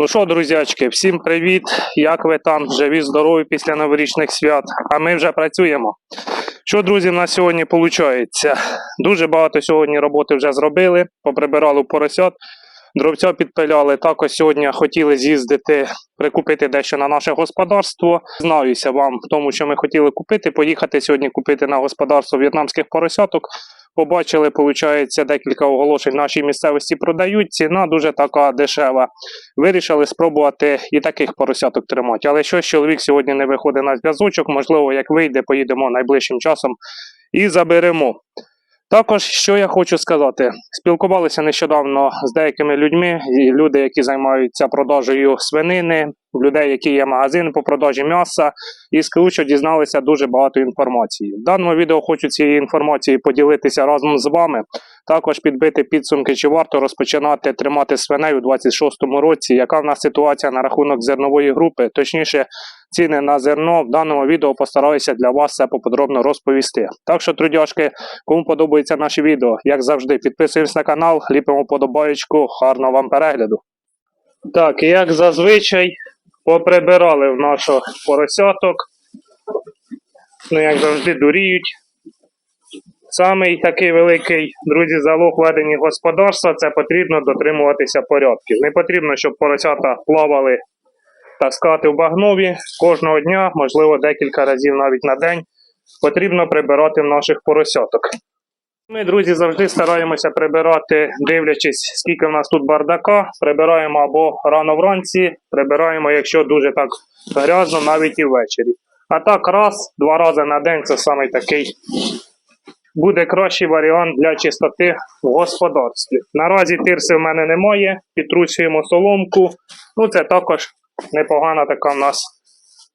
Ну що, друзячки, всім привіт! Як ви там? Живі, здорові після новорічних свят. А ми вже працюємо. Що, друзі, в нас сьогодні виходить? Дуже багато сьогодні роботи вже зробили, поприбирали поросят, дровця підпиляли. Також сьогодні хотіли з'їздити, прикупити дещо на наше господарство. Знаюся вам в тому, що ми хотіли купити. Поїхати сьогодні купити на господарство в'єтнамських поросяток. Побачили, виходить, декілька оголошень нашій місцевості продають. Ціна дуже така дешева. Вирішили спробувати і таких поросяток тримати. Але щось чоловік сьогодні не виходить на зв'язочок. Можливо, як вийде, поїдемо найближчим часом і заберемо. Також, що я хочу сказати, спілкувалися нещодавно з деякими людьми, люди, які займаються продажею свинини, людей, які є магазини по продажі м'яса, і скажу, що дізналися дуже багато інформації. В даному відео хочу цієї інформації поділитися разом з вами. Також підбити підсумки, чи варто розпочинати тримати свиней у 26-му році, яка в нас ситуація на рахунок зернової групи, точніше, ціни на зерно. В даному відео постараюся для вас все поподробно розповісти. Так що, трудяшки, кому подобається наше відео, як завжди, підписуємось на канал, ліпимо подобаєчку, гарного вам перегляду. Так, як зазвичай, поприбирали в наших поросяток. Ну, як завжди, дуріють. Самий такий великий, друзі, залог ведення господарства це потрібно дотримуватися порядків. Не потрібно, щоб поросята плавали таскати в багнові кожного дня, можливо, декілька разів навіть на день. Потрібно прибирати в наших поросяток. Ми, друзі, завжди стараємося прибирати, дивлячись, скільки в нас тут бардака. Прибираємо або рано вранці, прибираємо, якщо дуже так грязно, навіть і ввечері. А так, раз, два рази на день це саме такий буде кращий варіант для чистоти в господарстві. Наразі тирси в мене немає, підтрусюємо соломку. Ну, це також непогана така в нас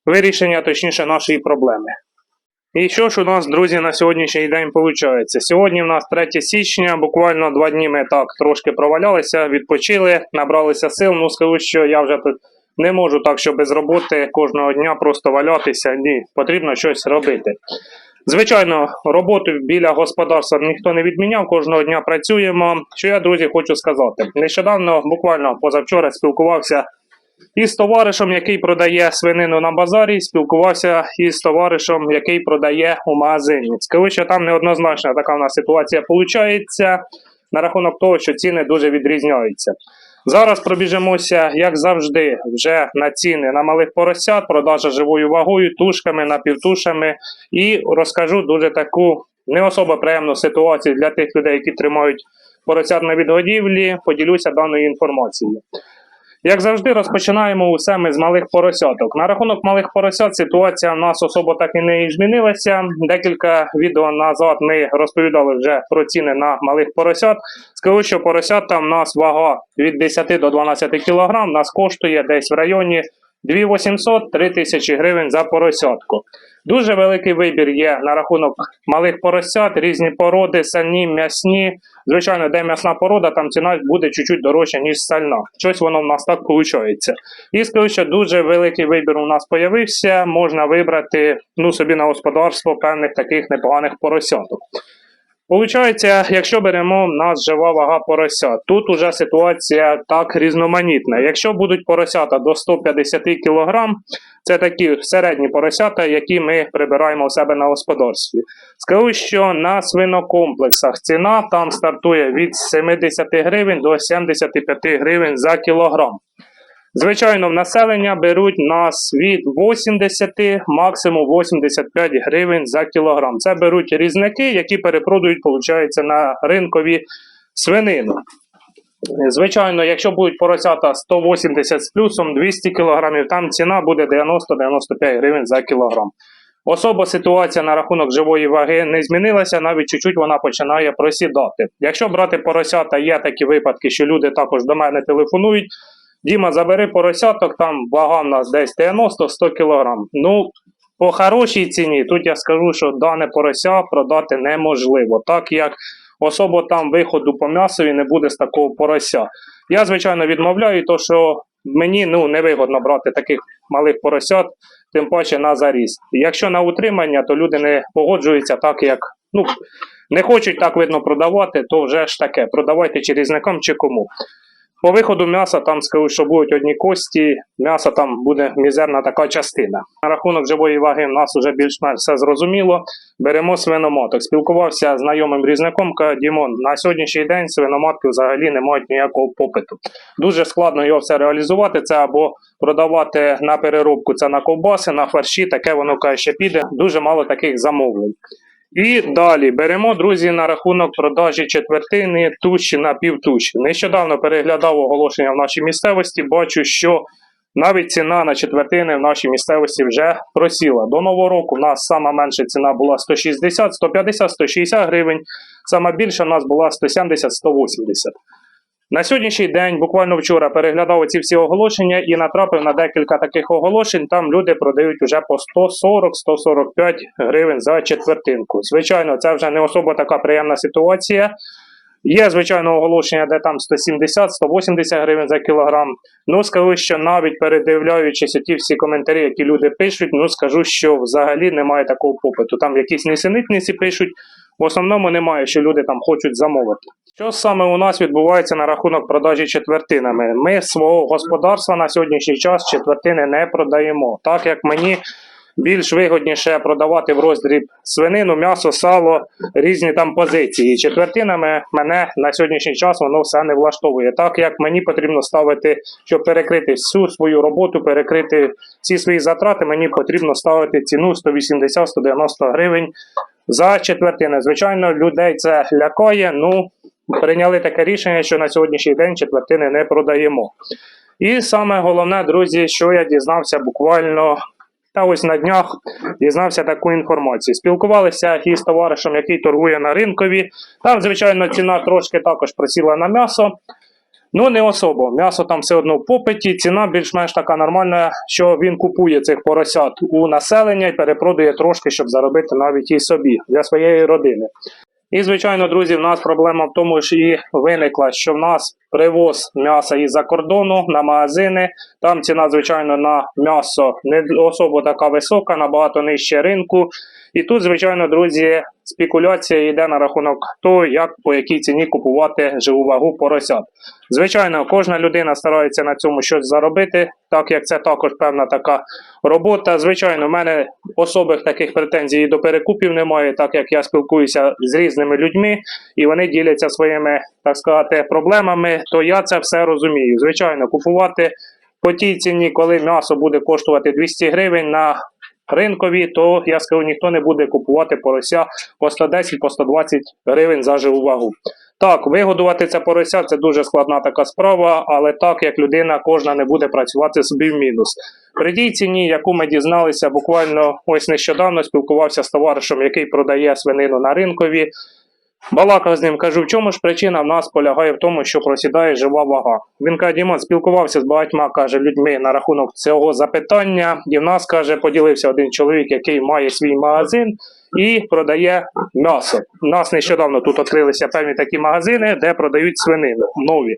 вирішення, точніше, нашої проблеми. І що ж у нас, друзі, на сьогоднішній день виходить? Сьогодні в нас 3 січня, буквально два дні ми так трошки провалялися, відпочили, набралися сил. Ну, скажу, що я вже тут не можу так, що без роботи кожного дня просто валятися. Ні, потрібно щось робити. Звичайно, роботу біля господарства ніхто не відміняв, кожного дня працюємо. Що я, друзі, хочу сказати. Нещодавно, буквально позавчора, спілкувався із товаришем, який продає свинину на базарі, спілкувався із товаришем, який продає у магазині. Скажу, там неоднозначна така в нас ситуація виходить на рахунок того, що ціни дуже відрізняються. Зараз пробіжимося, як завжди, вже на ціни на малих поросят, продажа живою вагою, тушками, напівтушами, і розкажу дуже таку не особо приємну ситуацію для тих людей, які тримають поросят на відгодівлі. Поділюся даною інформацією. Як завжди, розпочинаємо усе ми з малих поросяток. На рахунок малих поросят ситуація в нас особо так і не змінилася. Декілька відео назад ми розповідали вже про ціни на малих поросят. Скажу, що поросята в нас вага від 10 до 12 кг, нас коштує десь в районі 2800-3000 тисячі гривень за поросятку. Дуже великий вибір є на рахунок малих поросят, різні породи, сальні, м'ясні. Звичайно, де м'ясна порода, там ціна буде чуть-чуть дорожча, ніж сальна. Щось воно в нас так виходить. І скажу, що дуже великий вибір у нас з'явився. Можна вибрати ну, собі на господарство певних таких непоганих поросяток. Получається, якщо беремо нас жива вага поросят, тут уже ситуація так різноманітна. Якщо будуть поросята до 150 кг, це такі середні поросята, які ми прибираємо у себе на господарстві. Скажу, що на свинокомплексах ціна там стартує від 70 гривень до 75 гривень за кілограм. Звичайно, в населення беруть нас від 80, максимум 85 гривень за кілограм. Це беруть різники, які перепродають, виходить, на ринкові свинину. Звичайно, якщо будуть поросята 180 з плюсом 200 кг, там ціна буде 90-95 гривень за кілограм. Особа ситуація на рахунок живої ваги не змінилася, навіть чуть-чуть вона починає просідати. Якщо брати поросята, є такі випадки, що люди також до мене телефонують. Діма, забери поросяток, там вага в нас десь 90-100 кг. Ну, по хорошій ціні, тут я скажу, що дане порося продати неможливо, так як особо там виходу по м'ясові не буде з такого порося. Я, звичайно, відмовляю, то що мені ну, невигодно брати таких малих поросят, тим паче на заріз. Якщо на утримання, то люди не погоджуються так, як ну, не хочуть так видно продавати, то вже ж таке. Продавайте чи різникам, чи кому. По виходу м'яса там скажу, що будуть одні кості, м'яса там буде мізерна така частина. На рахунок живої ваги в нас вже більш-менш все зрозуміло. Беремо свиноматок. Спілкувався з знайомим різником, каже, Дімон, на сьогоднішній день свиноматки взагалі не мають ніякого попиту. Дуже складно його все реалізувати. Це або продавати на переробку, це на ковбаси, на фарші, таке воно каже, ще піде. Дуже мало таких замовлень. І далі беремо, друзі, на рахунок продажі четвертини туші на півтуші. Нещодавно переглядав оголошення в нашій місцевості. Бачу, що навіть ціна на четвертини в нашій місцевості вже просіла. До нового року в нас сама менша ціна була 160, 150, 160 гривень. Сама більша в нас була 170, 180. На сьогоднішній день, буквально вчора, переглядав ці всі оголошення і натрапив на декілька таких оголошень. Там люди продають уже по 140-145 гривень за четвертинку. Звичайно, це вже не особо така приємна ситуація. Є, звичайно, оголошення, де там 170-180 гривень за кілограм. Ну, скажу, що навіть передивляючись ті всі коментарі, які люди пишуть, ну скажу, що взагалі немає такого попиту. Там якісь несенітниці пишуть. В основному немає, що люди там хочуть замовити. Що саме у нас відбувається на рахунок продажі четвертинами? Ми свого господарства на сьогоднішній час четвертини не продаємо, так як мені більш вигідніше продавати в роздріб свинину, м'ясо, сало, різні там позиції. Четвертинами мене на сьогоднішній час воно все не влаштовує. Так як мені потрібно ставити, щоб перекрити всю свою роботу, перекрити всі свої затрати, мені потрібно ставити ціну 180-190 гривень за четвертини. Звичайно, людей це лякає. Ну прийняли таке рішення, що на сьогоднішній день четвертини не продаємо. І саме головне, друзі, що я дізнався буквально. Та ось на днях дізнався таку інформацію. Спілкувалися із товаришем, який торгує на ринкові. Там, звичайно, ціна трошки також просіла на м'ясо. Ну, не особо. М'ясо там все одно в попиті, ціна більш-менш така нормальна, що він купує цих поросят у населення і перепродає трошки, щоб заробити навіть і собі для своєї родини. І, звичайно, друзі, в нас проблема в тому, що і виникла, що в нас привоз м'яса із-за кордону на магазини. Там ціна, звичайно, на м'ясо не особо така висока, набагато нижче ринку. І тут, звичайно, друзі, спекуляція йде на рахунок того, як по якій ціні купувати живу вагу поросят. Звичайно, кожна людина старається на цьому щось заробити, так як це також певна така робота. Звичайно, в мене особих таких претензій до перекупів немає, так як я спілкуюся з різними людьми, і вони діляться своїми, так сказати, проблемами, то я це все розумію. Звичайно, купувати по тій ціні, коли м'ясо буде коштувати 200 гривень на ринкові, то я скажу, ніхто не буде купувати порося по 110 по 120 гривень за живу вагу. Так, вигодувати це порося це дуже складна така справа, але так як людина кожна не буде працювати собі в мінус. При тій ціні, яку ми дізналися, буквально ось нещодавно спілкувався з товаришем, який продає свинину на ринкові. Балакав з ним, кажу, в чому ж причина в нас полягає в тому, що просідає жива вага. Він каже, Дімон, спілкувався з багатьма каже, людьми на рахунок цього запитання, і в нас каже, поділився один чоловік, який має свій магазин і продає м'ясо. У нас нещодавно тут відкрилися певні такі магазини, де продають свинину нові.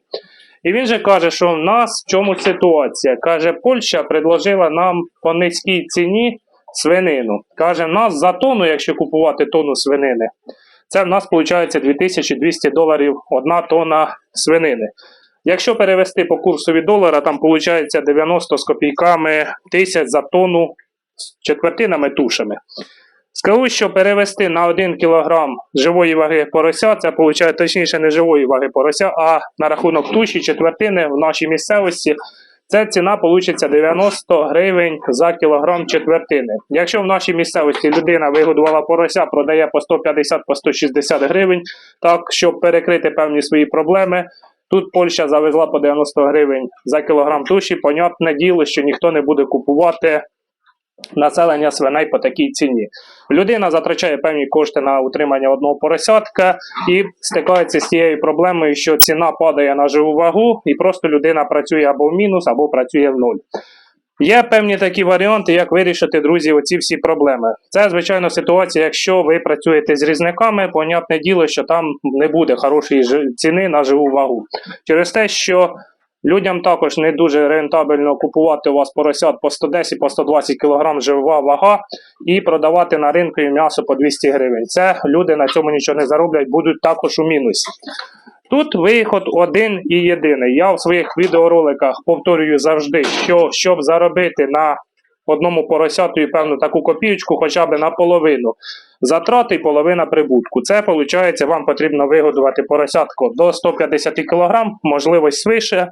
І він же каже, що в нас в чому ситуація? Каже, Польща предложила нам по низькій ціні свинину. Каже, нас за тонну, якщо купувати тонну свинини, це в нас виходить 2200 доларів одна тонна свинини. Якщо перевести по курсові долара, там виходить 90 з копійками тисяч за тонну з четвертинами тушами. Скажу, що перевести на 1 кг живої ваги порося, це виходить точніше не живої ваги порося, а на рахунок туші четвертини в нашій місцевості. Це ціна вийде 90 гривень за кілограм четвертини. Якщо в нашій місцевості людина вигодувала порося, продає по 150 по 160 гривень, так щоб перекрити певні свої проблеми. Тут Польща завезла по 90 гривень за кілограм туші. Понятне діло, що ніхто не буде купувати населення свиней по такій ціні. Людина затрачає певні кошти на утримання одного поросятка і стикається з тією проблемою, що ціна падає на живу вагу, і просто людина працює або в мінус, або працює в нуль. Є певні такі варіанти, як вирішити, друзі, оці всі проблеми. Це, звичайно, ситуація, якщо ви працюєте з різниками, понятне діло, що там не буде хорошої ціни на живу вагу. Через те, що людям також не дуже рентабельно купувати у вас поросят по 110 по 120 кг жива вага і продавати на ринку м'ясо по 200 гривень. Це люди на цьому нічого не зароблять, будуть також у мінусі. Тут виход один і єдиний. Я в своїх відеороликах повторюю завжди, що щоб заробити на одному поросяту і певну таку копійку, хоча б наполовину затрати і половина прибутку. Це виходить, вам потрібно вигодувати поросятку до 150 кг, можливо, свише.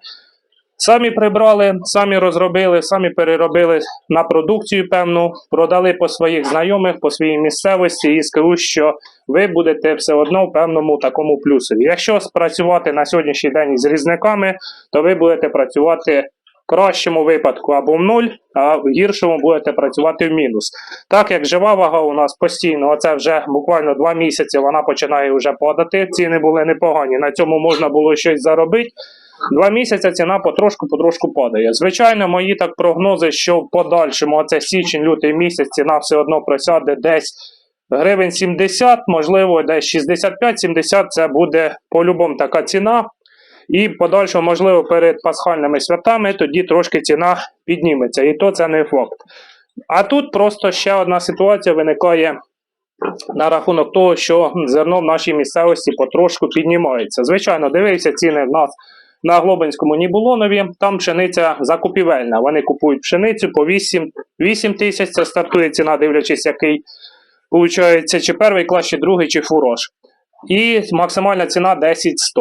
Самі прибрали, самі розробили, самі переробили на продукцію певну, продали по своїх знайомих, по своїй місцевості і скажу, що ви будете все одно в певному такому плюсові. Якщо спрацювати на сьогоднішній день з різниками, то ви будете працювати в кращому випадку або в нуль, а в гіршому будете працювати в мінус. Так як жива вага у нас постійно, оце вже буквально два місяці вона починає вже падати. Ціни були непогані. На цьому можна було щось заробити. Два місяці ціна потрошку-потрошку падає. Звичайно, мої так прогнози, що в подальшому, оце січень, лютий місяць, ціна все одно просяде десь гривень 70, можливо, десь 65-70 це буде по-любому така ціна. І в подальшому, можливо, перед пасхальними святами тоді трошки ціна підніметься. І то це не факт. А тут просто ще одна ситуація виникає на рахунок того, що зерно в нашій місцевості потрошку піднімається. Звичайно, дивився ціни в нас на Глобинському Нібулонові, там пшениця закупівельна. Вони купують пшеницю по 8, 8 тисяч, це стартує ціна, дивлячись, який Получається, чи перший клас, чи другий, чи фурош. І максимальна ціна 10-100.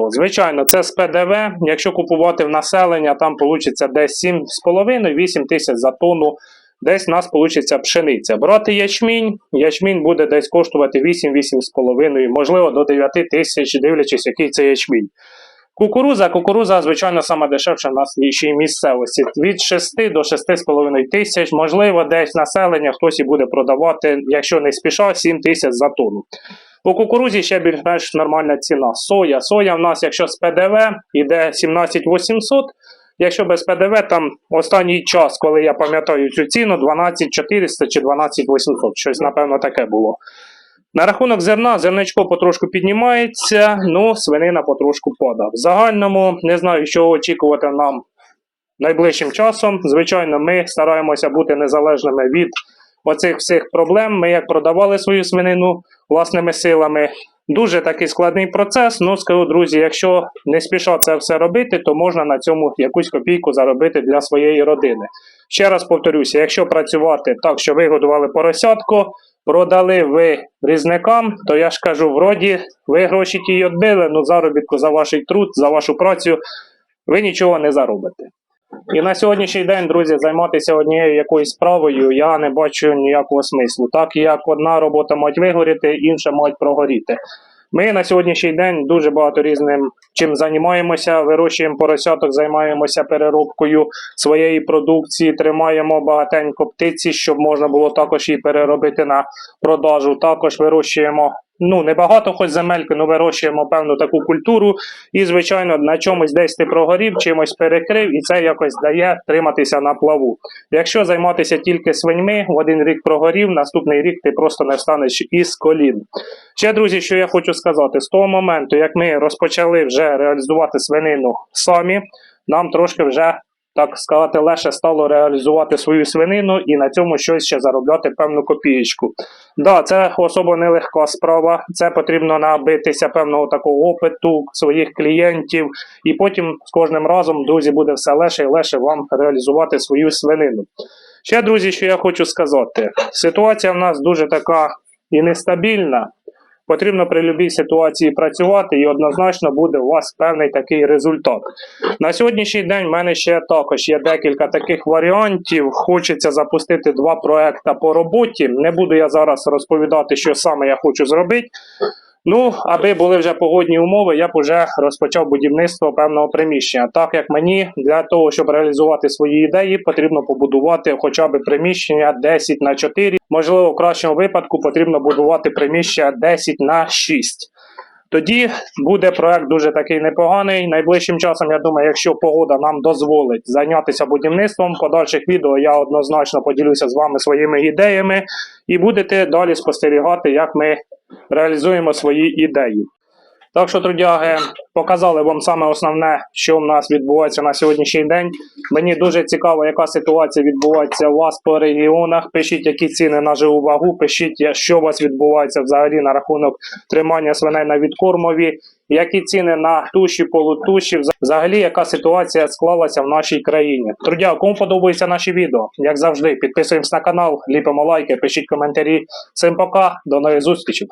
Звичайно, це з ПДВ. Якщо купувати в населення, там вийде десь 7,5-8 тисяч за тонну. Десь у нас вийде пшениця. Брати ячмінь, ячмінь буде десь коштувати 8-8,5, можливо, до 9 тисяч, дивлячись, який це ячмінь. Кукуруза, кукуруза, звичайно, сама дешевша в нас ще й місцевості. Від 6 до 6,5 тисяч. Можливо, десь населення хтось і буде продавати, якщо не спіша, 7 тисяч за тонну. По кукурузі ще більш-менш нормальна ціна. Соя. Соя в нас, якщо з ПДВ, йде 17 800. Якщо без ПДВ, там останній час, коли я пам'ятаю цю ціну, 12 400 чи 12 800. Щось, напевно, таке було. На рахунок зерна, зерничко потрошку піднімається, ну свинина потрошку падає. В загальному не знаю, що очікувати нам найближчим часом. Звичайно, ми стараємося бути незалежними від оцих всіх проблем. Ми як продавали свою свинину власними силами. Дуже такий складний процес. Ну, скажу, друзі, якщо не спіша це все робити, то можна на цьому якусь копійку заробити для своєї родини. Ще раз повторюся, якщо працювати так, що ви годували поросятку, продали ви різникам, то я ж кажу, вроді ви гроші ті відбили, але заробітку за ваш труд, за вашу працю ви нічого не заробите. І на сьогоднішній день, друзі, займатися однією якоюсь справою я не бачу ніякого смислу. Так як одна робота мать вигоріти, інша мать прогоріти. Ми на сьогоднішній день дуже багато різним чим займаємося, вирощуємо поросяток, займаємося переробкою своєї продукції, тримаємо багатенько птиці, щоб можна було також її переробити на продажу. Також вирощуємо. Ну, небагато хоч земельки, але вирощуємо певну таку культуру. І, звичайно, на чомусь десь ти прогорів, чимось перекрив, і це якось дає триматися на плаву. Якщо займатися тільки свиньми, в один рік прогорів, наступний рік ти просто не встанеш із колін. Ще, друзі, що я хочу сказати, з того моменту, як ми розпочали вже реалізувати свинину самі, нам трошки вже. Так сказати, легше стало реалізувати свою свинину і на цьому щось ще заробляти певну копієчку. Да, це особо нелегка справа. Це потрібно набитися певного такого опиту своїх клієнтів, і потім з кожним разом, друзі, буде все легше і легше вам реалізувати свою свинину. Ще, друзі, що я хочу сказати: ситуація в нас дуже така і нестабільна. Потрібно при будь-якій ситуації працювати, і однозначно буде у вас певний такий результат. На сьогоднішній день в мене ще також є декілька таких варіантів. Хочеться запустити два проекти по роботі. Не буду я зараз розповідати, що саме я хочу зробити. Ну, аби були вже погодні умови, я б вже розпочав будівництво певного приміщення. Так як мені для того, щоб реалізувати свої ідеї, потрібно побудувати хоча б приміщення 10 на 4. Можливо, в кращому випадку потрібно будувати приміщення 10 на 6. Тоді буде проект дуже такий непоганий. Найближчим часом, я думаю, якщо погода нам дозволить зайнятися будівництвом, в подальших відео я однозначно поділюся з вами своїми ідеями і будете далі спостерігати, як ми реалізуємо свої ідеї. Так що, трудяги, показали вам саме основне, що в нас відбувається на сьогоднішній день. Мені дуже цікаво, яка ситуація відбувається у вас по регіонах. Пишіть, які ціни на живу вагу, пишіть, що у вас відбувається взагалі на рахунок тримання свиней на відкормові, які ціни на туші, полутуші, взагалі, яка ситуація склалася в нашій країні. Трудя, кому подобаються наші відео, як завжди, підписуємось на канал, ліпимо лайки, пишіть коментарі. Всім пока, до нових зустрічей.